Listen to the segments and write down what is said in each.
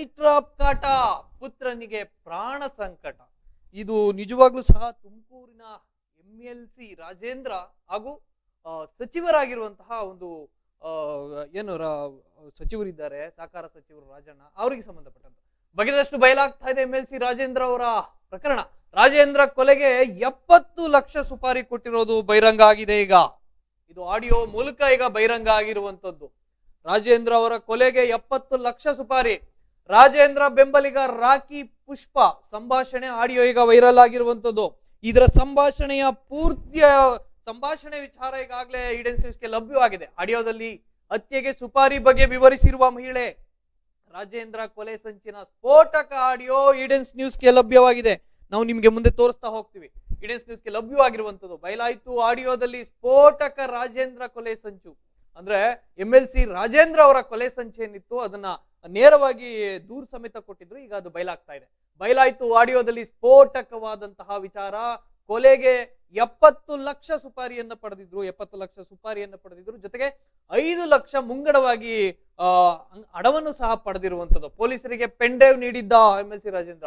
ಕಾಟ ಪುತ್ರನಿಗೆ ಪ್ರಾಣ ಸಂಕಟ. ಇದು ನಿಜವಾಗ್ಲೂ ಸಹ ತುಮಕೂರಿನ ಎಂ ಎಲ್ ಸಿ ರಾಜೇಂದ್ರ ಹಾಗೂ ಸಚಿವರಾಗಿರುವಂತಹ ಒಂದು ಏನು ಸಚಿವರಿದ್ದಾರೆ, ಸಹಕಾರ ಸಚಿವರು ರಾಜಣ್ಣ ಅವರಿಗೆ ಸಂಬಂಧಪಟ್ಟಂತ. ಬಗೆದಷ್ಟು ಬಯಲಾಗ್ತಾ ಇದೆ ಎಂ ಎಲ್ ಸಿ ರಾಜೇಂದ್ರ ಅವರ ಪ್ರಕರಣ. ರಾಜೇಂದ್ರ ಕೊಲೆಗೆ ಎಪ್ಪತ್ತು ಲಕ್ಷ ಸುಪಾರಿ ಕೊಟ್ಟಿರೋದು ಬಹಿರಂಗ ಆಗಿದೆ ಈಗ. ಇದು ಆಡಿಯೋ ಮೂಲಕ ಈಗ ಬಹಿರಂಗ ಆಗಿರುವಂತದ್ದು ರಾಜೇಂದ್ರ ಅವರ ಕೊಲೆಗೆ ಎಪ್ಪತ್ತು ಲಕ್ಷ ಸುಪಾರಿ. ರಾಜೇಂದ್ರ ಬೆಂಬಲಿಗ ರಾಕಿ ಪುಷ್ಪ ಸಂಭಾಷಣೆ ಆಡಿಯೋ ಈಗ ವೈರಲ್ ಆಗಿರುವಂತದ್ದು. ಇದರ ಸಂಭಾಷಣೆಯ ಪೂರ್ತಿಯ ಸಂಭಾಷಣೆ ವಿಚಾರ ಈಗಾಗಲೇ ಈಡನ್ ನ್ಯೂಸ್ಗೆ ಲಭ್ಯವಾಗಿದೆ. ಆಡಿಯೋದಲ್ಲಿ ಹತ್ಯೆಗೆ ಸುಪಾರಿ ಬಗ್ಗೆ ವಿವರಿಸಿರುವ ಮಹಿಳೆ ರಾಜೇಂದ್ರ ಕೊಲೆ ಸಂಚಿನ ಸ್ಫೋಟಕ ಆಡಿಯೋ ಈಡೆನ್ಸ್ ನ್ಯೂಸ್ಗೆ ಲಭ್ಯವಾಗಿದೆ. ನಾವು ನಿಮಗೆ ಮುಂದೆ ತೋರಿಸ್ತಾ ಹೋಗ್ತೀವಿ. ಈಡೆನ್ಸ್ ನ್ಯೂಸ್ಗೆ ಲಭ್ಯವಾಗಿರುವಂತದ್ದು. ಬಯಲಾಯಿತು ಆಡಿಯೋದಲ್ಲಿ ಸ್ಫೋಟಕ ರಾಜೇಂದ್ರ ಕೊಲೆ ಸಂಚು. ಅಂದ್ರೆ ಎಂ ಎಲ್ ಸಿ ರಾಜೇಂದ್ರ ಅವರ ಕೊಲೆ ಸಂಚು ಏನಿತ್ತು ಅದನ್ನ ನೇರವಾಗಿ ದೂರ ಸಮೇತ ಕೊಟ್ಟಿದ್ರು, ಈಗ ಅದು ಬಯಲಾಗ್ತಾ ಇದೆ. ಬಯಲಾಯ್ತು ಆಡಿಯೋದಲ್ಲಿ ಸ್ಫೋಟಕವಾದಂತಹ ವಿಚಾರ. ಕೊಲೆಗೆ ಎಪ್ಪತ್ತು ಲಕ್ಷ ಸುಪಾರಿಯನ್ನ ಪಡೆದಿದ್ರು, ಎಪ್ಪತ್ತು ಲಕ್ಷ ಸುಪಾರಿಯನ್ನ ಪಡೆದಿದ್ರು. ಜೊತೆಗೆ ಐದು ಲಕ್ಷ ಮುಂಗಡವಾಗಿ ಹಣವನ್ನು ಸಹ ಪಡೆದಿರುವಂತದ್ದು. ಪೊಲೀಸರಿಗೆ ಪೆಂಡೇವ್ ನೀಡಿದ್ದ ಎಂ. ಎಲ್. ಸಿ. ರಾಜೇಂದ್ರ.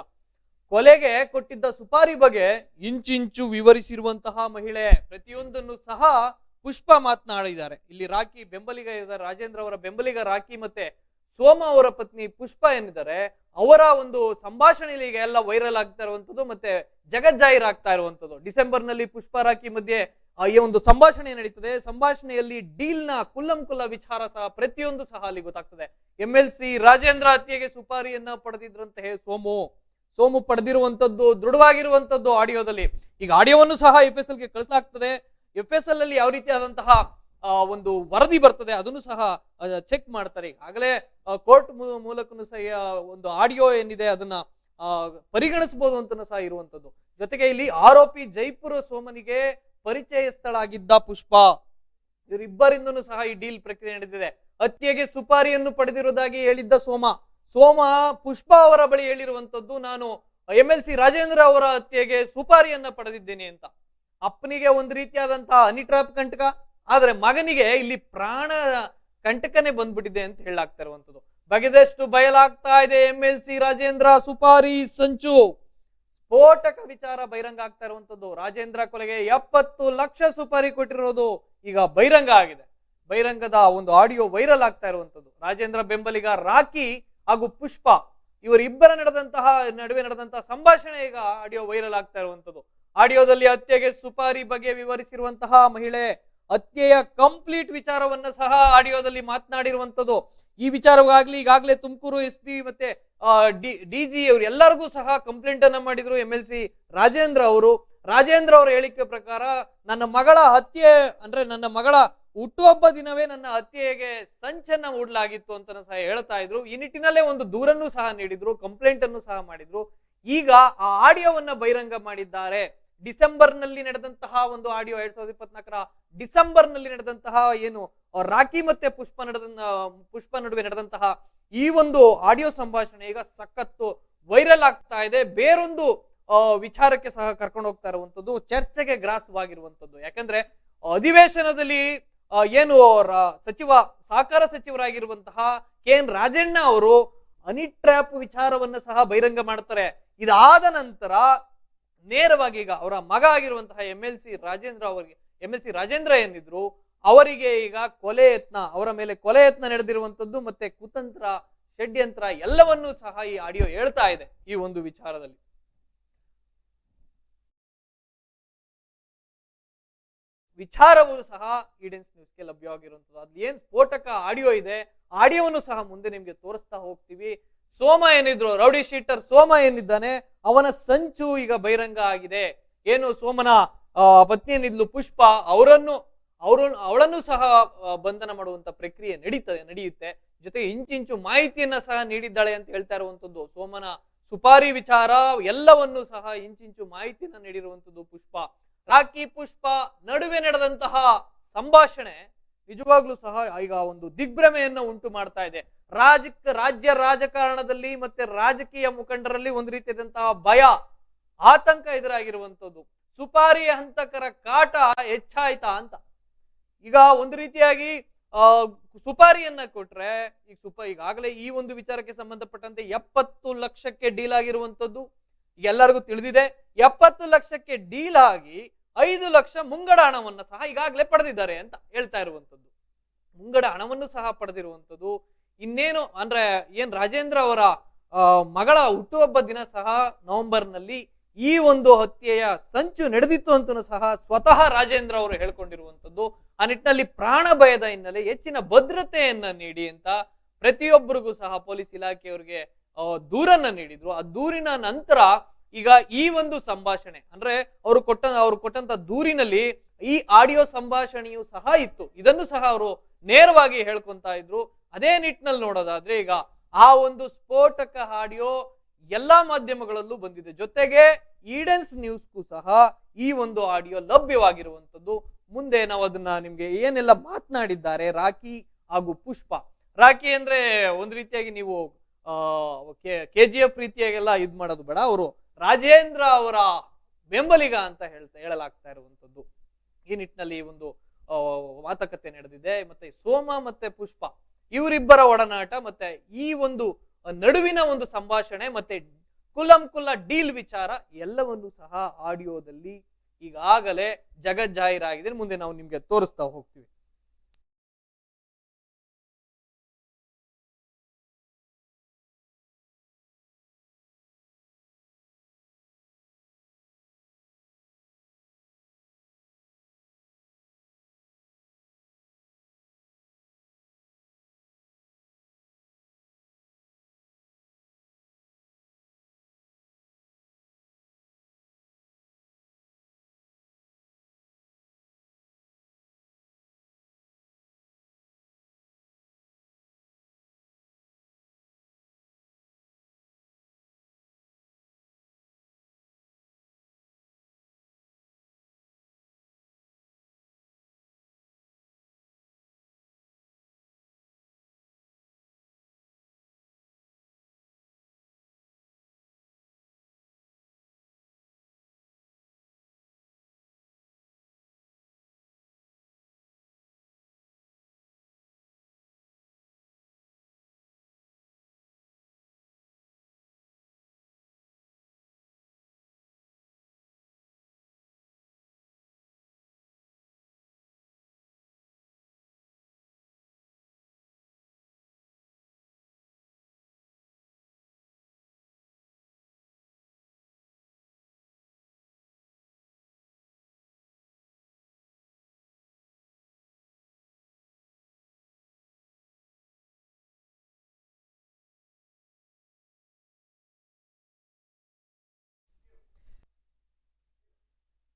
ಕೊಲೆಗೆ ಕೊಟ್ಟಿದ್ದ ಸುಪಾರಿ ಬಗ್ಗೆ ಇಂಚಿಂಚು ವಿವರಿಸಿರುವಂತಹ ಮಹಿಳೆ. ಪ್ರತಿಯೊಂದನ್ನು ಸಹ ಪುಷ್ಪ ಮಾತನಾಡಿದ್ದಾರೆ. ಇಲ್ಲಿ ರಾಖಿ ಬೆಂಬಲಿಗ ರಾಜೇಂದ್ರ ಅವರ ಬೆಂಬಲಿಗ ರಾಖಿ ಮತ್ತೆ ಸೋಮ ಅವರ ಪತ್ನಿ ಪುಷ್ಪ ಏನಿದ್ದಾರೆ ಅವರ ಒಂದು ಸಂಭಾಷಣೆಯಲ್ಲಿ ಈಗ ಎಲ್ಲ ವೈರಲ್ ಆಗ್ತಾ ಇರುವಂತದ್ದು ಮತ್ತೆ ಜಗಜ್ಜಾಹಿರ್ ಆಗ್ತಾ ಇರುವಂತದ್ದು ಡಿಸೆಂಬರ್ನಲ್ಲಿ ಪುಷ್ಪ ರಾಖಿ ಮಧ್ಯೆ ಈ ಒಂದು ಸಂಭಾಷಣೆ ನಡೀತದೆ. ಸಂಭಾಷಣೆಯಲ್ಲಿ ಡೀಲ್ನ ಕುಲ್ಲಂ ಕುಲ್ಲ ವಿಚಾರ ಸಹ ಪ್ರತಿಯೊಂದು ಸಹ ಅಲ್ಲಿ ಗೊತ್ತಾಗ್ತದೆ. ಎಂ ಎಲ್ ಸಿ ರಾಜೇಂದ್ರ ಹತ್ಯೆಗೆ ಸುಪಾರಿಯನ್ನ ಪಡೆದಿದ್ರಂತಹ ಸೋಮು. ಸೋಮು ಪಡೆದಿರುವಂತದ್ದು ದೃಢವಾಗಿರುವಂತದ್ದು ಆಡಿಯೋದಲ್ಲಿ. ಈಗ ಆಡಿಯೋವನ್ನು ಸಹ ಎಫ್ ಎಸ್ ಎಲ್ಗೆ ಕಳಿಸಲಾಗ್ತದೆ. ಎಫ್ ಎಸ್ ಎಲ್ ಅಲ್ಲಿ ಯಾವ ರೀತಿಯಾದಂತಹ ಒಂದು ವರದಿ ಬರ್ತದೆ, ಅದನ್ನು ಸಹ ಚೆಕ್ ಮಾಡ್ತಾರೆ. ಈಗಾಗಲೇ ಕೋರ್ಟ್ ಮೂಲಕನು ಸಹ ಒಂದು ಆಡಿಯೋ ಏನಿದೆ, ಅದನ್ನ ಪರಿಗಣಿಸಬಹುದು ಅಂತ ಸಹ ಇರುವಂತದ್ದು ಜೊತೆಗೆ ಇಲ್ಲಿ ಆರೋಪಿ ಜೈಪುರ ಸೋಮನಿಗೆ ಪರಿಚಯಸ್ಥಳಾಗಿದ್ದ ಪುಷ್ಪ. ಇವರಿಬ್ಬರಿಂದನೂ ಸಹ ಈ ಡೀಲ್ ಪ್ರಕ್ರಿಯೆ ನಡೆದಿದೆ. ಹತ್ಯೆಗೆ ಸುಪಾರಿಯನ್ನು ಪಡೆದಿರುವುದಾಗಿ ಹೇಳಿದ್ದ ಸೋಮ. ಸೋಮ ಪುಷ್ಪ ಅವರ ಬಳಿ ಹೇಳಿರುವಂತದ್ದು ನಾನು ಎಂ ಎಲ್ ಸಿ ರಾಜೇಂದ್ರ ಅವರ ಹತ್ಯೆಗೆ ಸುಪಾರಿಯನ್ನ ಪಡೆದಿದ್ದೇನೆ ಅಂತ. ಅಪ್ಪನಿಗೆ ಒಂದು ರೀತಿಯಾದಂತಹ ಅನಿಟ್ರಾಪ್ ಕಂಟಕ ಆದ್ರೆ ಮಗನಿಗೆ ಇಲ್ಲಿ ಪ್ರಾಣ ಕಂಟಕನೇ ಬಂದ್ಬಿಟ್ಟಿದೆ ಅಂತ ಹೇಳಾಗ್ತಾ ಇರುವಂಥದ್ದು. ಬಗೆದಷ್ಟು ಬಯಲಾಗ್ತಾ ಇದೆ M L C Rajendra supari ಸಂಚು. ಸ್ಫೋಟಕ ವಿಚಾರ ಬಹಿರಂಗ ಆಗ್ತಾ ಇರುವಂತದ್ದು ರಾಜೇಂದ್ರ ಕೊಲೆಗೆ ಎಪ್ಪತ್ತು ಲಕ್ಷ ಸುಪಾರಿ ಕೊಟ್ಟಿರೋದು ಈಗ ಬಹಿರಂಗ ಆಗಿದೆ. ಬಹಿರಂಗದ ಒಂದು ಆಡಿಯೋ ವೈರಲ್ ಆಗ್ತಾ ಇರುವಂತದ್ದು ರಾಜೇಂದ್ರ ಬೆಂಬಲಿಗ ರಾಕಿ ಹಾಗೂ ಪುಷ್ಪ ಇವರಿಬ್ಬರ ನಡೆದಂತಹ, ನಡುವೆ ನಡೆದಂತಹ ಸಂಭಾಷಣೆ ಈಗ ಆಡಿಯೋ ವೈರಲ್ ಆಗ್ತಾ ಇರುವಂತದ್ದು ಆಡಿಯೋದಲ್ಲಿ ಹತ್ಯೆಗೆ ಸುಪಾರಿ ಬಗ್ಗೆ ವಿವರಿಸಿರುವಂತಹ ಮಹಿಳೆ ಹತ್ಯೆಯ ಕಂಪ್ಲೀಟ್ ವಿಚಾರವನ್ನ ಸಹ ಆಡಿಯೋದಲ್ಲಿ ಮಾತನಾಡಿರುವಂತದ್ದು ಈ ವಿಚಾರವಾಗ್ಲಿ ಈಗಾಗಲೇ ತುಮಕೂರು ಎಸ್ ಪಿ ಮತ್ತೆ ಡಿ ಜಿ ಅವರು ಎಲ್ಲರಿಗೂ ಸಹ ಕಂಪ್ಲೇಂಟ್ ಅನ್ನ ಮಾಡಿದ್ರು ಎಂ ಎಲ್ ಸಿ ರಾಜೇಂದ್ರ ಅವರು. ರಾಜೇಂದ್ರ ಅವರ ಹೇಳಿಕೆ ಪ್ರಕಾರ ನನ್ನ ಮಗಳ ಹತ್ಯೆ ಅಂದ್ರೆ ನನ್ನ ಮಗಳ ಹುಟ್ಟುಹಬ್ಬ ದಿನವೇ ನನ್ನ ಹತ್ಯೆಗೆ ಸಂಚನ್ನ ಹೂಡಲಾಗಿತ್ತು ಅಂತ ಸಹ ಹೇಳ್ತಾ ಇದ್ರು. ಈ ನಿಟ್ಟಿನಲ್ಲೇ ಒಂದು ದೂರನ್ನು ಸಹ ನೀಡಿದ್ರು ಕಂಪ್ಲೇಂಟ್ ಅನ್ನು ಸಹ ಮಾಡಿದ್ರು. ಈಗ ಆ ಆಡಿಯೋವನ್ನ ಬಹಿರಂಗ ಮಾಡಿದ್ದಾರೆ. ಡಿಸೆಂಬರ್ನಲ್ಲಿ ನಡೆದಂತಹ ಒಂದು ಆಡಿಯೋ ಎರಡ್ ಸಾವಿರದ ಇಪ್ಪತ್ನಾಲ್ಕರ ಡಿಸೆಂಬರ್ನಲ್ಲಿ ನಡೆದಂತಹ ಏನು ರಾಖಿ ಮತ್ತೆ ಪುಷ್ಪ ನಡೆದ ಪುಷ್ಪ ನಡುವೆ ನಡೆದಂತಹ ಈ ಒಂದು ಆಡಿಯೋ ಸಂಭಾಷಣೆ ಈಗ ಸಖತ್ತು ವೈರಲ್ ಆಗ್ತಾ ಇದೆ. ಬೇರೊಂದು ವಿಚಾರಕ್ಕೆ ಸಹ ಕರ್ಕೊಂಡು ಹೋಗ್ತಾ ಇರುವಂತದ್ದು ಚರ್ಚೆಗೆ ಗ್ರಾಸವಾಗಿರುವಂತದ್ದು ಯಾಕಂದ್ರೆ ಅಧಿವೇಶನದಲ್ಲಿ ಏನು ಸಚಿವ, ಸಹಕಾರ ಸಚಿವರಾಗಿರುವಂತಹ ಕೆ ಎನ್ ರಾಜಣ್ಣ ಅವರು ಅನಿಟ್ರ್ಯಾಪ್ ವಿಚಾರವನ್ನ ಸಹ ಬಹಿರಂಗ ಮಾಡ್ತಾರೆ. ಇದಾದ ನಂತರ ನೇರವಾಗಿ ಈಗ ಅವರ ಮಗ ಆಗಿರುವಂತಹ ಎಂ ಎಲ್ ಸಿ ರಾಜೇಂದ್ರ ಅವರಿಗೆ ಎಂ ಎಲ್ ಸಿ ರಾಜೇಂದ್ರ ಏನಿದ್ರು, ಅವರಿಗೆ ಈಗ ಕೊಲೆ ಯತ್ನ, ಅವರ ಮೇಲೆ ಕೊಲೆ ಯತ್ನ ನಡೆದಿರುವಂಥದ್ದು ಮತ್ತೆ ಕುತಂತ್ರ, ಷಡ್ಯಂತ್ರ ಎಲ್ಲವನ್ನೂ ಸಹ ಈ ಆಡಿಯೋ ಹೇಳ್ತಾ ಇದೆ ಈ ಒಂದು ವಿಚಾರದಲ್ಲಿ. ವಿಚಾರವು ಸಹ ಈಡೆನ್ಸ್ ನ್ಯೂಸ್ಗೆ ಲಭ್ಯವಾಗಿರುವಂಥದ್ದು. ಅದು ಏನ್ ಸ್ಫೋಟಕ ಆಡಿಯೋ ಇದೆ, ಆಡಿಯೋವನ್ನು ಸಹ ಮುಂದೆ ನಿಮ್ಗೆ ತೋರಿಸ್ತಾ ಹೋಗ್ತೀವಿ. ಸೋಮ ಏನಿದ್ರು, ರೌಡಿ ಶೀಟರ್ ಸೋಮ ಏನಿದ್ದಾನೆ, ಅವನ ಸಂಚು ಈಗ ಬಹಿರಂಗ ಆಗಿದೆ. ಏನು ಸೋಮನ ಪತ್ನಿ ಏನಿದ್ಲು, ಪುಷ್ಪ, ಅವರನ್ನು, ಅವರು, ಅವಳನ್ನು ಸಹ ಬಂಧನ ಮಾಡುವಂತ ಪ್ರಕ್ರಿಯೆ ನಡೀತದೆ, ನಡೆಯುತ್ತೆ. ಜೊತೆಗೆ ಇಂಚಿಂಚು ಮಾಹಿತಿಯನ್ನ ಸಹ ನೀಡಿದ್ದಾಳೆ ಅಂತ ಹೇಳ್ತಾ ಇರುವಂತದ್ದು, ಸೋಮನ ಸುಪಾರಿ ವಿಚಾರ, ಎಲ್ಲವನ್ನು ಸಹ ಇಂಚಿಂಚು ಮಾಹಿತಿಯನ್ನ ನೀಡಿರುವಂತದ್ದು ಪುಷ್ಪ. ರಾಕಿ ಪುಷ್ಪ, ನಡುವೆ ನಡೆದಂತಹ ಸಂಭಾಷಣೆ ನಿಜವಾಗ್ಲೂ ಸಹ ಈಗ ಒಂದು ದಿಗ್ಭ್ರಮೆಯನ್ನ ಉಂಟು ಮಾಡ್ತಾ ಇದೆ. ರಾಜಕ ರಾಜ್ಯ ರಾಜಕಾರಣದಲ್ಲಿ ಮತ್ತೆ ರಾಜಕೀಯ ಮುಖಂಡರಲ್ಲಿ ಒಂದು ರೀತಿಯಾದಂತಹ ಭಯ ಆತಂಕ ಎದುರಾಗಿರುವಂಥದ್ದು. ಸುಪಾರಿ ಹಂತಕರ ಕಾಟ ಹೆಚ್ಚಾಯ್ತಾ ಅಂತ. ಈಗ ಒಂದು ರೀತಿಯಾಗಿ ಆ, ಸುಪಾರಿಯನ್ನ ಕೊಟ್ರೆ ಈಗ ಸುಪ ಈಗಾಗಲೇ ಈ ಒಂದು ವಿಚಾರಕ್ಕೆ ಸಂಬಂಧಪಟ್ಟಂತೆ ಎಪ್ಪತ್ತು ಲಕ್ಷಕ್ಕೆ ಡೀಲ್ ಆಗಿರುವಂತದ್ದು ಎಲ್ಲರಿಗೂ ತಿಳಿದಿದೆ ಎಪ್ಪತ್ತು ಲಕ್ಷಕ್ಕೆ ಡೀಲ್ ಆಗಿ ಐದು ಲಕ್ಷ ಮುಂಗಡ ಹಣವನ್ನು ಸಹ ಈಗಾಗಲೇ ಪಡೆದಿದ್ದಾರೆ ಅಂತ ಹೇಳ್ತಾ ಇರುವಂತದ್ದು ಮುಂಗಡ ಹಣವನ್ನು ಸಹ ಪಡೆದಿರುವಂತದ್ದು ಇನ್ನೇನು ಅಂದ್ರೆ ಏನ್ ರಾಜೇಂದ್ರ ಅವರ ಮಗಳ ಹುಟ್ಟುಹಬ್ಬ ದಿನ ಸಹ ನವೆಂಬರ್ನಲ್ಲಿ ಈ ಒಂದು ಹತ್ಯೆಯ ಸಂಚು ನಡೆದಿತ್ತು ಅಂತಲೂ ಸಹ ಸ್ವತಃ ರಾಜೇಂದ್ರ ಅವರು ಹೇಳ್ಕೊಂಡಿರುವಂಥದ್ದು. ಆ ನಿಟ್ಟಿನಲ್ಲಿ ಪ್ರಾಣ ಭಯದ ಹಿನ್ನೆಲೆ ಹೆಚ್ಚಿನ ಭದ್ರತೆಯನ್ನ ನೀಡಿ ಅಂತ ಪ್ರತಿಯೊಬ್ಬರಿಗೂ ಸಹ ಪೊಲೀಸ್ ಇಲಾಖೆಯವರಿಗೆ ದೂರನ್ನ ನೀಡಿದ್ರು. ಆ ದೂರಿನ ನಂತರ ಈಗ ಈ ಒಂದು ಸಂಭಾಷಣೆ ಅಂದ್ರೆ ಅವರು ಕೊಟ್ಟ, ಅವರು ಕೊಟ್ಟಂತ ದೂರಿನಲ್ಲಿ ಈ ಆಡಿಯೋ ಸಂಭಾಷಣೆಯು ಸಹ ಇತ್ತು. ಇದನ್ನು ಸಹ ಅವರು ನೇರವಾಗಿ ಹೇಳ್ಕೊಂತ ಇದ್ರು. ಅದೇ ನಿಟ್ಟಿನಲ್ಲಿ ನೋಡೋದಾದ್ರೆ ಈಗ ಆ ಒಂದು ಸ್ಫೋಟಕ ಆಡಿಯೋ ಎಲ್ಲಾ ಮಾಧ್ಯಮಗಳಲ್ಲೂ ಬಂದಿದೆ. ಜೊತೆಗೆ ಈಡನ್ಸ್ ನ್ಯೂಸ್ಗೂ ಸಹ ಈ ಒಂದು ಆಡಿಯೋ ಲಭ್ಯವಾಗಿರುವಂತದ್ದು ಮುಂದೆ ನಾವು ಅದನ್ನ ನಿಮ್ಗೆ ಏನೆಲ್ಲ ಮಾತನಾಡಿದ್ದಾರೆ ರಾಕಿ ಹಾಗೂ ಪುಷ್ಪ. ರಾಕಿ ಅಂದ್ರೆ ಒಂದ್ ರೀತಿಯಾಗಿ ನೀವು ಕೆ ಜಿ ಎಫ್ ರೀತಿಯಾಗೆಲ್ಲ ಇದ್ ಮಾಡೋದು ಬೇಡ. ಅವರು ರಾಜೇಂದ್ರ ಅವರ ಬೆಂಬಲಿಗ ಅಂತ ಹೇಳ್ತಾ, ಹೇಳಲಾಗ್ತಾ ಇರುವಂತದ್ದು ಈ ನಿಟ್ಟಿನಲ್ಲಿ ಒಂದು ಮಾತುಕತೆ ನಡೆದಿದೆ. ಮತ್ತೆ ಸೋಮ ಮತ್ತೆ ಪುಷ್ಪ. ಇವರಿಬ್ಬರ ಒಡನಾಟ ಮತ್ತೆ ಈ ಒಂದು ನಡುವಿನ ಒಂದು ಸಂಭಾಷಣೆ ಮತ್ತೆ ಕುಲಂ ಕುಲ ಡೀಲ್ ವಿಚಾರ ಎಲ್ಲವನ್ನು ಸಹ ಆಡಿಯೋದಲ್ಲಿ ಈಗಾಗಲೇ ಜಗಜ್ಜಾಹೀರಾಗಿದೆ. ಮುಂದೆ ನಾವು ನಿಮ್ಗೆ ತೋರಿಸ್ತಾ ಹೋಗ್ತೀವಿ.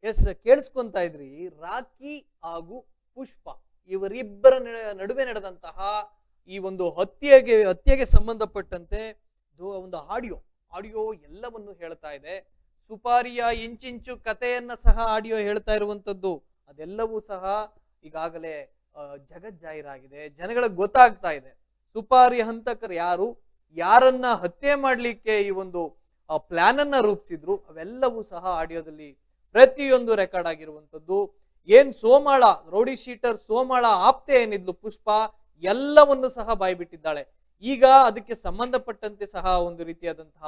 ಎಸ್, ಕೇಳಿಸ್ಕೊಂತ ಇದ್ರಿ. ರಾಕಿ ಹಾಗೂ ಪುಷ್ಪ ಇವರಿಬ್ಬರ ನಡುವೆ ನಡೆದಂತಹ ಈ ಒಂದು ಹತ್ಯೆಗೆ ಹತ್ಯೆಗೆ ಸಂಬಂಧಪಟ್ಟಂತೆ ಒಂದು ಆಡಿಯೋ ಆಡಿಯೋ ಎಲ್ಲವನ್ನು ಹೇಳ್ತಾ ಇದೆ. ಸುಪಾರಿಯ ಇಂಚಿಂಚು ಕಥೆಯನ್ನ ಸಹ ಆಡಿಯೋ ಹೇಳ್ತಾ ಇರುವಂತದ್ದು. ಅದೆಲ್ಲವೂ ಸಹ ಈಗಾಗಲೇ ಜಗಜ್ಜಾಹೀರಾಗಿದೆ. ಜನಗಳಿಗೆ ಗೊತ್ತಾಗ್ತಾ ಇದೆ. ಸುಪಾರಿ ಹಂತಕರು ಯಾರು? ಯಾರನ್ನ ಹತ್ಯೆ ಮಾಡಲಿಕ್ಕೆ ಈ ಒಂದು ಪ್ಲಾನ್ ಅನ್ನ ರೂಪಿಸಿದ್ರು? ಅವೆಲ್ಲವೂ ಸಹ ಆಡಿಯೋದಲ್ಲಿ ಪ್ರತಿಯೊಂದು ರೆಕಾರ್ಡ್ ಆಗಿರುವಂತದ್ದು ಏನ್ ಸೋಮಾಳ, ರೌಡಿ ಶೀಟರ್ ಸೋಮಾಳ ಆಪ್ತೆ ಏನಿದ್ಲು ಪುಷ್ಪ, ಎಲ್ಲವನ್ನು ಸಹ ಬಾಯ್ಬಿಟ್ಟಿದ್ದಾಳೆ. ಈಗ ಅದಕ್ಕೆ ಸಂಬಂಧಪಟ್ಟಂತೆ ಸಹ ಒಂದು ರೀತಿಯಾದಂತಹ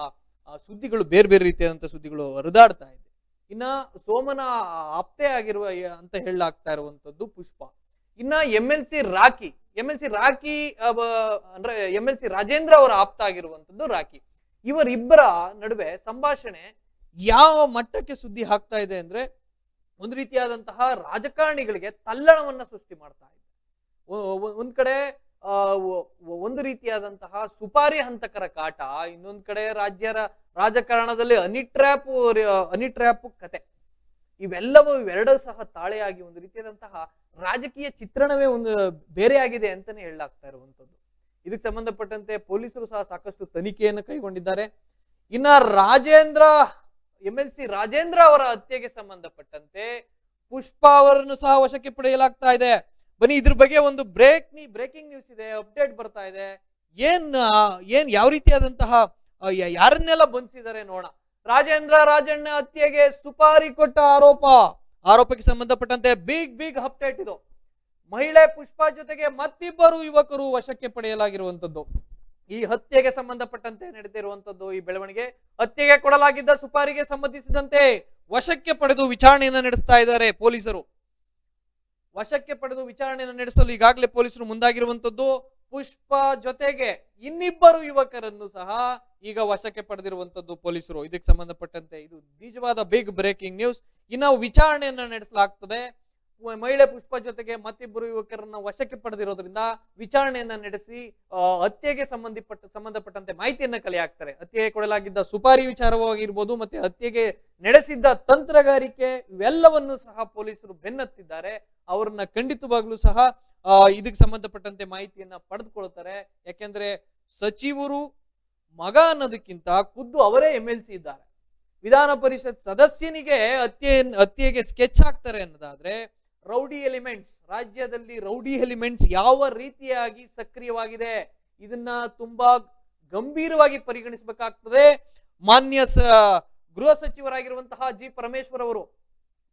ಸುದ್ದಿಗಳು, ಬೇರೆ ಬೇರೆ ರೀತಿಯಾದಂತಹ ಸುದ್ದಿಗಳು ಹರಿದಾಡ್ತಾ ಇದೆ. ಇನ್ನ ಸೋಮನ ಆಪ್ತೆ ಆಗಿರುವ ಅಂತ ಹೇಳಲಾಗ್ತಾ ಇರುವಂತದ್ದು ಪುಷ್ಪ. ಇನ್ನ M L C Rakhi, M L C Rakhi ಅಂದ್ರೆ ಎಂ ಎಲ್ ಸಿ ರಾಜೇಂದ್ರ ಅವರ ಆಪ್ತ ಆಗಿರುವಂತದ್ದು ರಾಖಿ. ಇವರಿಬ್ಬರ ನಡುವೆ ಸಂಭಾಷಣೆ ಯಾವ ಮಟ್ಟಕ್ಕೆ ಸುದ್ದಿ ಹಾಕ್ತಾ ಇದೆ ಅಂದ್ರೆ ಒಂದು ರೀತಿಯಾದಂತಹ ರಾಜಕಾರಣಿಗಳಿಗೆ ತಲ್ಲಣವನ್ನ ಸೃಷ್ಟಿ ಮಾಡ್ತಾ ಇದೆ. ಒಂದ್ ಕಡೆ ಒಂದು ರೀತಿಯಾದಂತಹ ಸುಪಾರಿ ಹಂತಕರ ಕಾಟ, ಇನ್ನೊಂದ್ ಕಡೆ ರಾಜ್ಯರ ರಾಜಕಾರಣದಲ್ಲಿ ಅನಿಟ್ರ್ಯಾಪ್ ಅನಿಟ್ರ್ಯಾಪ್ ಕತೆ. ಇವೆಲ್ಲವೂ ಇವೆರಡೂ ಸಹ ತಾಳೆಯಾಗಿ ಒಂದು ರೀತಿಯಾದಂತಹ ರಾಜಕೀಯ ಚಿತ್ರಣವೇ ಒಂದು ಬೇರೆ ಆಗಿದೆ ಅಂತಾನೆ ಹೇಳಲಾಗ್ತಾ ಇರುವಂತದ್ದು ಇದಕ್ಕೆ ಸಂಬಂಧಪಟ್ಟಂತೆ ಪೊಲೀಸರು ಸಹ ಸಾಕಷ್ಟು ತನಿಖೆಯನ್ನು ಕೈಗೊಂಡಿದ್ದಾರೆ. ಇನ್ನ Rajendra M L C Rajendra ಅವರ ಹತ್ಯೆಗೆ ಸಂಬಂಧಪಟ್ಟಂತೆ ಪುಷ್ಪ ಅವರನ್ನು ಸಹ ವಶಕ್ಕೆ ಪಡೆಯಲಾಗ್ತಾ ಇದೆ. ಬನ್ನಿ, ಇದ್ರ ಬಗ್ಗೆ ಒಂದು ಬ್ರೇಕ್ ಬ್ರೇಕಿಂಗ್ ನ್ಯೂಸ್ ಇದೆ, ಅಪ್ಡೇಟ್ ಬರ್ತಾ ಇದೆ. ಏನ್ ಏನ್ ಯಾವ ರೀತಿಯಾದಂತಹ ಯಾರನ್ನೆಲ್ಲ ಬಂಧಿಸಿದ್ದಾರೆ ನೋಡೋಣ. ರಾಜೇಂದ್ರ ರಾಜಣ್ಣ ಹತ್ಯೆಗೆ ಸುಪಾರಿ ಕೊಟ್ಟ ಆರೋಪ. ಆರೋಪಕ್ಕೆ ಸಂಬಂಧಪಟ್ಟಂತೆ ಬಿಗ್ ಬಿಗ್ ಅಪ್ಡೇಟ್ ಇದು. ಮಹಿಳೆ ಪುಷ್ಪ ಜೊತೆಗೆ ಮತ್ತಿಬ್ಬರು ಯುವಕರು ವಶಕ್ಕೆ ಪಡೆಯಲಾಗಿರುವಂತದ್ದು ಈ ಹತ್ಯೆಗೆ ಸಂಬಂಧಪಟ್ಟಂತೆ ನಡೆದಿರುವಂತದ್ದು ಈ ಬೆಳವಣಿಗೆ ಹತ್ಯೆಗೆ ಕೊಡಲಾಗಿದ್ದ ಸುಪಾರಿಗೆ ಸಂಬಂಧಿಸಿದಂತೆ ವಶಕ್ಕೆ ಪಡೆದು ವಿಚಾರಣೆಯನ್ನು ನಡೆಸ್ತಾ ಇದ್ದಾರೆ ಪೊಲೀಸರು. ವಶಕ್ಕೆ ಪಡೆದು ವಿಚಾರಣೆಯನ್ನು ನಡೆಸಲು ಈಗಾಗಲೇ ಪೊಲೀಸರು ಮುಂದಾಗಿರುವಂತದ್ದು ಪುಷ್ಪ ಜೊತೆಗೆ ಇನ್ನಿಬ್ಬರು ಯುವಕರನ್ನು ಸಹ ಈಗ ವಶಕ್ಕೆ ಪಡೆದಿರುವಂತದ್ದು ಪೊಲೀಸರು. ಇದಕ್ಕೆ ಸಂಬಂಧಪಟ್ಟಂತೆ ಇದು ನಿಜವಾದ ಬಿಗ್ ಬ್ರೇಕಿಂಗ್ ನ್ಯೂಸ್ ಇನ್ನು ವಿಚಾರಣೆಯನ್ನು ನಡೆಸಲಾಗ್ತದೆ. ಮಹಿಳೆ ಪುಷ್ಪ ಜೊತೆಗೆ ಮತ್ತಿಬ್ಬರು ಯುವಕರನ್ನ ವಶಕ್ಕೆ ಪಡೆದಿರೋದ್ರಿಂದ ವಿಚಾರಣೆಯನ್ನ ನಡೆಸಿ ಹತ್ಯೆಗೆ ಸಂಬಂಧಪಟ್ಟ, ಸಂಬಂಧಪಟ್ಟಂತೆ ಮಾಹಿತಿಯನ್ನ ಕಲೆ ಹಾಕ್ತಾರೆ ಹತ್ಯೆಗೆ ಕೊಡಲಾಗಿದ್ದ ಸುಪಾರಿ ವಿಚಾರವಾಗಿರ್ಬೋದು ಮತ್ತೆ ಹತ್ಯೆಗೆ ನಡೆಸಿದ್ದ ತಂತ್ರಗಾರಿಕೆ ಇವೆಲ್ಲವನ್ನು ಸಹ ಪೊಲೀಸರು ಬೆನ್ನತ್ತಿದ್ದಾರೆ. ಅವರನ್ನ ಖಂಡಿತವಾಗ್ಲೂ ಸಹ ಇದಕ್ಕೆ ಸಂಬಂಧಪಟ್ಟಂತೆ ಮಾಹಿತಿಯನ್ನ ಪಡೆದುಕೊಳ್ತಾರೆ. ಯಾಕೆಂದ್ರೆ ಸಚಿವರು ಮಗ ಅನ್ನೋದಕ್ಕಿಂತ ಖುದ್ದು ಅವರೇ ಎಂ ಎಲ್ ಸಿ ಇದ್ದಾರೆ. ವಿಧಾನ ಪರಿಷತ್ ಸದಸ್ಯನಿಗೆ ಹತ್ಯೆ ಹತ್ಯೆಗೆ ಸ್ಕೆಚ್ ಹಾಕ್ತಾರೆ ಅನ್ನೋದಾದ್ರೆ ರೌಡಿ ಎಲಿಮೆಂಟ್ಸ್, ರಾಜ್ಯದಲ್ಲಿ ರೌಡಿ ಎಲಿಮೆಂಟ್ಸ್ ಯಾವ ರೀತಿಯಾಗಿ ಸಕ್ರಿಯವಾಗಿದೆ? ಇದನ್ನ ತುಂಬಾ ಗಂಭೀರವಾಗಿ ಪರಿಗಣಿಸಬೇಕಾಗ್ತದೆ. ಮಾನ್ಯ ಗೃಹ ಸಚಿವರಾಗಿರುವಂತಹ ಜಿ. ಪರಮೇಶ್ವರ್ ಅವರು.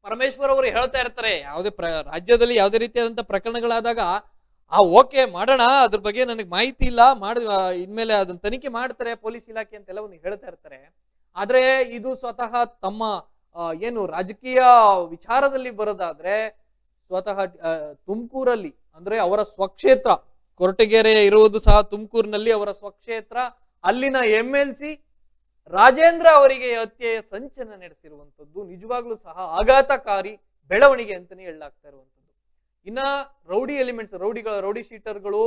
ಪರಮೇಶ್ವರ್ ಅವರು ಹೇಳ್ತಾ ಇರ್ತಾರೆ, ಯಾವುದೇ ಪ್ರ, ರಾಜ್ಯದಲ್ಲಿ ಯಾವುದೇ ರೀತಿಯಾದಂತಹ ಪ್ರಕರಣಗಳಾದಾಗ, ಆ, ಓಕೆ, ಮಾಡೋಣ, ಅದ್ರ ಬಗ್ಗೆ ನನಗೆ ಮಾಹಿತಿ ಇಲ್ಲ, ಮಾಡ ಇನ್ಮೇಲೆ ಅದನ್ನ ತನಿಖೆ ಮಾಡ್ತಾರೆ ಪೊಲೀಸ್ ಇಲಾಖೆ ಅಂತೆಲ್ಲವನ್ನು ಹೇಳ್ತಾ ಇರ್ತಾರೆ. ಆದ್ರೆ ಇದು ಸ್ವತಃ ತಮ್ಮ ಏನು ರಾಜಕೀಯ ವಿಚಾರದಲ್ಲಿ ಬರೋದಾದ್ರೆ ಸ್ವತಃ ತುಮಕೂರಲ್ಲಿ, ಅಂದ್ರೆ ಅವರ ಸ್ವಕ್ಷೇತ್ರ ಕೊರಟಗೆರೆ ಇರುವುದು ಸಹ ತುಮಕೂರಿನಲ್ಲಿ ಅವರ ಸ್ವಕ್ಷೇತ್ರ. ಅಲ್ಲಿನ ಎಂ ಎಲ್ ಸಿ ರಾಜೇಂದ್ರ ಅವರಿಗೆ ಹತ್ಯೆಯ ಸಂಚನ ನಡೆಸಿರುವಂಥದ್ದು. ನಿಜವಾಗ್ಲೂ ಸಹ ಆಘಾತಕಾರಿ ಬೆಳವಣಿಗೆ ಅಂತಾನೆ ಹೇಳಲಾಗ್ತಾ ಇರುವಂಥದ್ದು. ಇನ್ನ ರೌಡಿ ಎಲಿಮೆಂಟ್ಸ್ ರೌಡಿಗಳ, ರೌಡಿ ಶೀಟರ್ಗಳು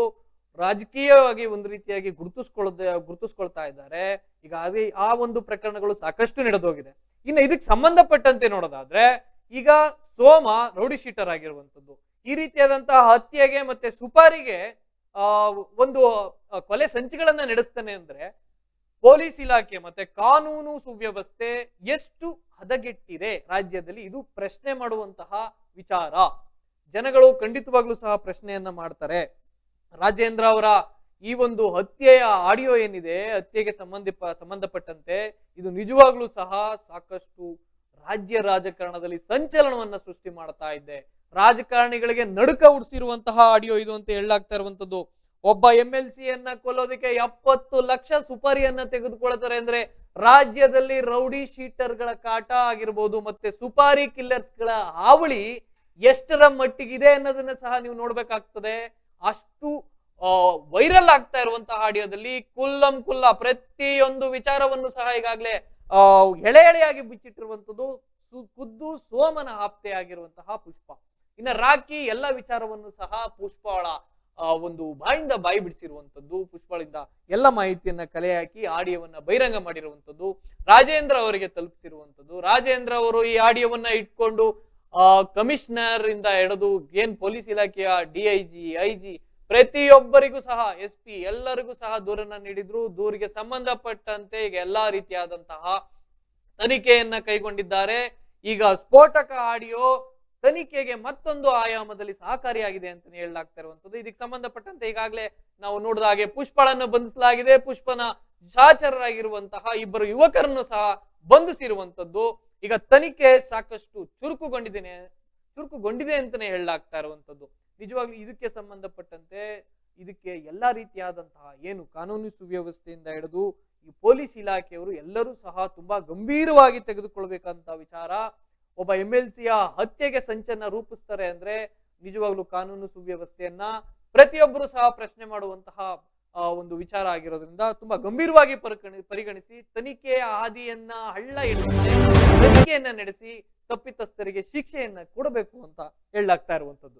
ರಾಜಕೀಯವಾಗಿ ಒಂದು ರೀತಿಯಾಗಿ ಗುರುತಿಸ್ಕೊಳ್ಳದ, ಗುರುತಿಸ್ಕೊಳ್ತಾ ಇದ್ದಾರೆ. ಈಗ ಆ ಒಂದು ಪ್ರಕರಣಗಳು ಸಾಕಷ್ಟು ನಡೆದೋಗಿದೆ. ಇನ್ನು ಇದಕ್ಕೆ ಸಂಬಂಧಪಟ್ಟಂತೆ ನೋಡೋದಾದ್ರೆ ಈಗ ಸೋಮ ರೌಡಿ ಶೀಟರ್ ಆಗಿರುವಂತದ್ದು ಈ ರೀತಿಯಾದಂತಹ ಹತ್ಯೆಗೆ ಮತ್ತೆ ಸುಪಾರಿಗೆ ಒಂದು ಕೊಲೆ ಸಂಚಿಗಳನ್ನ ನಡೆಸ್ತಾನೆ ಅಂದ್ರೆ ಪೊಲೀಸ್ ಇಲಾಖೆ ಮತ್ತೆ ಕಾನೂನು ಸುವ್ಯವಸ್ಥೆ ಎಷ್ಟು ಹದಗೆಟ್ಟಿದೆ ರಾಜ್ಯದಲ್ಲಿ ಇದು ಪ್ರಶ್ನೆ ಮಾಡುವಂತಹ ವಿಚಾರ. ಜನಗಳು ಖಂಡಿತವಾಗ್ಲೂ ಸಹ ಪ್ರಶ್ನೆಯನ್ನ ಮಾಡ್ತಾರೆ. ರಾಜೇಂದ್ರ ಅವರ ಈ ಒಂದು ಹತ್ಯೆಯ ಆಡಿಯೋ ಏನಿದೆ, ಹತ್ಯೆಗೆ ಸಂಬಂಧ ಸಂಬಂಧಪಟ್ಟಂತೆ ಇದು ನಿಜವಾಗ್ಲೂ ಸಹ ಸಾಕಷ್ಟು ರಾಜ್ಯ ರಾಜಕಾರಣದಲ್ಲಿ ಸಂಚಲನವನ್ನ ಸೃಷ್ಟಿ ಮಾಡ್ತಾ ಇದ್ದೆ. ರಾಜಕಾರಣಿಗಳಿಗೆ ನಡುಕ ಉಡ್ಸಿರುವಂತಹ ಆಡಿಯೋ ಇದು ಅಂತ ಹೇಳಲಾಗ್ತಾ ಇರುವಂತದ್ದು. ಒಬ್ಬ ಎಂ ಎಲ್ ಸಿಯನ್ನ ಕೊಲ್ಲೋದಕ್ಕೆ ಎಪ್ಪತ್ತು ಲಕ್ಷ ಸುಪಾರಿಯನ್ನ ತೆಗೆದುಕೊಳ್ತಾರೆ ಅಂದ್ರೆ ರಾಜ್ಯದಲ್ಲಿ ರೌಡಿ ಶೀಟರ್ಗಳ ಕಾಟ ಆಗಿರ್ಬೋದು, ಮತ್ತೆ ಸುಪಾರಿ ಕಿಲ್ಲರ್ಸ್ಗಳ ಹಾವಳಿ ಎಷ್ಟರ ಮಟ್ಟಿಗಿದೆ ಅನ್ನೋದನ್ನ ಸಹ ನೀವು ನೋಡ್ಬೇಕಾಗ್ತದೆ. ಅಷ್ಟು ವೈರಲ್ ಆಗ್ತಾ ಇರುವಂತಹ ಆಡಿಯೋದಲ್ಲಿ ಕುಲ್ಲಂ ಕುಲ್ಲ ಪ್ರತಿಯೊಂದು ವಿಚಾರವನ್ನು ಸಹ ಈಗಾಗಲೇ ಎಳೆ ಎಳೆಯಾಗಿ ಬಿಚ್ಚಿಟ್ಟಿರುವಂತದ್ದು ಸು- ಖುದ್ದು ಸೋಮನ ಆಪ್ತೆ ಆಗಿರುವಂತಹ ಪುಷ್ಪ. ಇನ್ನ ರಾಕಿ ಎಲ್ಲ ವಿಚಾರವನ್ನು ಸಹ ಪುಷ್ಪಳ ಒಂದು ಬಾಯಿಂದ ಬಾಯಿ ಬಿಡಿಸಿರುವಂತದ್ದು ಪುಷ್ಪಳಿಂದ ಎಲ್ಲ ಮಾಹಿತಿಯನ್ನ ಕಲೆ ಹಾಕಿ ಆಡಿಯೋವನ್ನ ಬಹಿರಂಗ ಮಾಡಿರುವಂಥದ್ದು. ರಾಜೇಂದ್ರ ಅವರಿಗೆ ತಲುಪಿಸಿರುವಂತದ್ದು ರಾಜೇಂದ್ರ ಅವರು ಈ ಆಡಿಯೋವನ್ನ ಇಟ್ಕೊಂಡು ಕಮಿಷನರ್ ಇಂದ ಹಿಡಿದು ಏನ್ ಪೊಲೀಸ್ ಇಲಾಖೆಯ ಡಿಐಜಿ ಐಜಿ ಪ್ರತಿಯೊಬ್ಬರಿಗೂ ಸಹ ಎಸ್ ಪಿ ಎಲ್ಲರಿಗೂ ಸಹ ದೂರನ್ನ ನೀಡಿದ್ರು. ದೂರಿಗೆ ಸಂಬಂಧಪಟ್ಟಂತೆ ಈಗ ಎಲ್ಲಾ ರೀತಿಯಾದಂತಹ ತನಿಖೆಯನ್ನ ಕೈಗೊಂಡಿದ್ದಾರೆ. ಈಗ ಸ್ಫೋಟಕ ಆಡಿಯೋ ತನಿಖೆಗೆ ಮತ್ತೊಂದು ಆಯಾಮದಲ್ಲಿ ಸಹಕಾರಿಯಾಗಿದೆ ಅಂತ ಹೇಳಲಾಗ್ತಾ ಇರುವಂತದ್ದು ಇದಕ್ಕೆ ಸಂಬಂಧಪಟ್ಟಂತೆ ಈಗಾಗಲೇ ನಾವು ನೋಡಿದ ಹಾಗೆ ಪುಷ್ಪಳನ್ನು ಬಂಧಿಸಲಾಗಿದೆ. ಪುಷ್ಪನ ಶಾಚರರಾಗಿರುವಂತಹ ಇಬ್ಬರು ಯುವಕರನ್ನು ಸಹ ಬಂಧಿಸಿರುವಂತದ್ದು ಈಗ ತನಿಖೆ ಸಾಕಷ್ಟು ಚುರುಕುಗೊಂಡಿದೆ ಚುರುಕುಗೊಂಡಿದೆ ಅಂತಾನೆ ಹೇಳಲಾಗ್ತಾ ಇರುವಂತದ್ದು ನಿಜವಾಗ್ಲೂ ಇದಕ್ಕೆ ಸಂಬಂಧಪಟ್ಟಂತೆ ಇದಕ್ಕೆ ಎಲ್ಲ ರೀತಿಯಾದಂತಹ ಏನು ಕಾನೂನು ಸುವ್ಯವಸ್ಥೆಯಿಂದ ಹಿಡಿದು ಈ ಪೊಲೀಸ್ ಇಲಾಖೆಯವರು ಎಲ್ಲರೂ ಸಹ ತುಂಬಾ ಗಂಭೀರವಾಗಿ ತೆಗೆದುಕೊಳ್ಬೇಕಂತ ವಿಚಾರ. ಒಬ್ಬ ಎಂ ಎಲ್ ಸಿಯ ಹತ್ಯೆಗೆ ಸಂಚನ್ನ ರೂಪಿಸ್ತಾರೆ ಅಂದ್ರೆ ನಿಜವಾಗ್ಲೂ ಕಾನೂನು ಸುವ್ಯವಸ್ಥೆಯನ್ನ ಪ್ರತಿಯೊಬ್ಬರು ಸಹ ಪ್ರಶ್ನೆ ಮಾಡುವಂತಹ ಒಂದು ವಿಚಾರ ಆಗಿರೋದ್ರಿಂದ ತುಂಬಾ ಗಂಭೀರವಾಗಿ ಪರಿಗಣಿ, ಪರಿಗಣಿಸಿ ತನಿಖೆಯ ಹಾದಿಯನ್ನ ಹಳ್ಳ ಹಿಡಿದ್ರೆ ತನಿಖೆಯನ್ನ ನಡೆಸಿ ತಪ್ಪಿತಸ್ಥರಿಗೆ ಶಿಕ್ಷೆಯನ್ನ ಕೊಡಬೇಕು ಅಂತ ಹೇಳಾಗ್ತಾ ಇರುವಂತದ್ದು.